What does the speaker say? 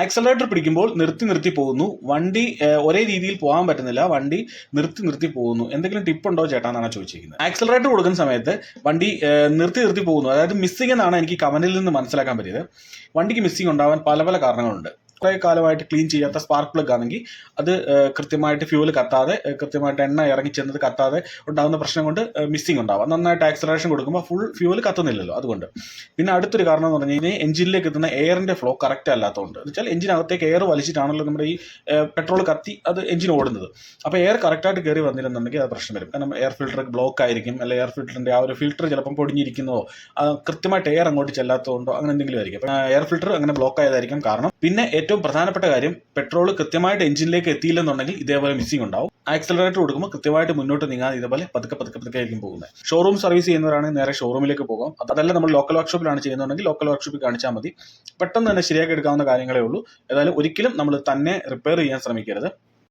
Accelerator പിടിക്കുമ്പോൾ നിർത്തി നിർത്തി പോകുന്നു. വണ്ടി ഒരേ രീതിയിൽ പോകാൻ പറ്റുന്നില്ല. വണ്ടി നിർത്തി നിർത്തി പോകുന്നു. എന്തെങ്കിലും ടിപ്പ് ഉണ്ടോ ചേട്ടാ എന്നാണ് ചോദിച്ചിരിക്കുന്നത്. ആക്സലറേറ്റർ കൊടുക്കുന്ന സമയത്ത് വണ്ടി നിർത്തി നിർത്തി പോകുന്നു. അതായത് മിസ്സിംഗ് എന്നാണ് എനിക്ക് കമന്റിൽ നിന്ന് മനസ്സിലാക്കാൻ പറ്റിയത്. വണ്ടിക്ക് മിസ്സിംഗ് ഉണ്ടാവാൻ പല പല കാരണങ്ങളുണ്ട്. കുറേ കാലമായിട്ട് ക്ലീൻ ചെയ്യാത്ത സ്പാർക്ക് പ്ലഗ് ആണെങ്കിൽ അത് കൃത്യമായിട്ട് ഫ്യൂവൽ കത്താതെ കൃത്യമായിട്ട് എണ്ണ ഇറങ്ങി ചെന്നത് കത്താതെ ഉണ്ടാകുന്ന പ്രശ്നം കൊണ്ട് മിസ്സിംഗ് ഉണ്ടാവാം. നന്നായിട്ട് ആക്സലറേഷൻ കൊടുക്കുമ്പോൾ ഫുൾ ഫ്യൂവൽ കത്തുന്നില്ലല്ലോ അതുകൊണ്ട്. പിന്നെ അടുത്തൊരു കാരണം എന്ന് പറഞ്ഞു കഴിഞ്ഞാൽ എഞ്ചിനിലേക്ക് എത്തുന്ന എയറിന്റെ ഫ്ലോ കറക്റ്റ് അല്ലാത്തതുകൊണ്ട്. എന്ന് വെച്ചാൽ എഞ്ചിനകത്തേക്ക് എയർ വലിച്ചിട്ടാണല്ലോ നമ്മുടെ ഈ പെട്രോൾ കത്തി അത് എഞ്ചിൻ ഓടുന്നത്. അപ്പോൾ എയർ കറക്റ്റായിട്ട് കയറി വന്നിരുന്നുണ്ടെങ്കിൽ അത് പ്രശ്നം വരും. കാരണം എയർ ഫിൽറ്റർ ബ്ലോക്ക് ആയിരിക്കും അല്ലെങ്കിൽ എയർ ഫിൽറ്ററിന്റെ ആ ഒരു ഫിൽറ്റർ ചിലപ്പം പൊടിഞ്ഞിരിക്കുന്നതോ കൃത്യമായിട്ട് എയർ അങ്ങോട്ട് ചെല്ലാത്തതുകൊണ്ടോ അങ്ങനെ എന്തെങ്കിലും ആയിരിക്കും. എയർ ഫിൽറ്റർ അങ്ങനെ ബ്ലോക്ക് ആയതായിരിക്കും കാരണം. പിന്നെ ഏറ്റവും പ്രധാനപ്പെട്ട കാര്യം പെട്രോൾ കൃത്യമായിട്ട് എഞ്ചിനിലേക്ക് എത്തിയില്ലെന്നുണ്ടെങ്കിൽ ഇതേപോലെ മിസ്സിംഗ് ഉണ്ടാവും. ആക്സലറേറ്റർ കൊടുക്കുമ്പോൾ കൃത്യമായിട്ട് മുന്നോട്ട് നീങ്ങാതെ ഇതുപോലെ പതുക്കെ പതുക്കെ പതുക്കെ ആയിരിക്കും പോകുന്നത് ഷോറൂം സർവീസ് ചെയ്യുന്നവരാണ് നേരെ ഷോറൂമിലേക്ക് പോകാം അതല്ല നമ്മൾ ലോക്കൽ വർക്ക്ഷോപ്പിലാണ് ചെയ്യുന്നുണ്ടെങ്കിൽ ലോക്കൽ വർക്ക്ഷോപ്പിൽ കാണിച്ചാൽ മതി. പെട്ടെന്ന് തന്നെ ശരിയാക്കി എടുക്കാവുന്ന കാര്യങ്ങളേ ഉള്ളൂ. ഏതായാലും ഒരിക്കലും നമ്മൾ തന്നെ റിപ്പയർ ചെയ്യാൻ ശ്രമിക്കരുത്.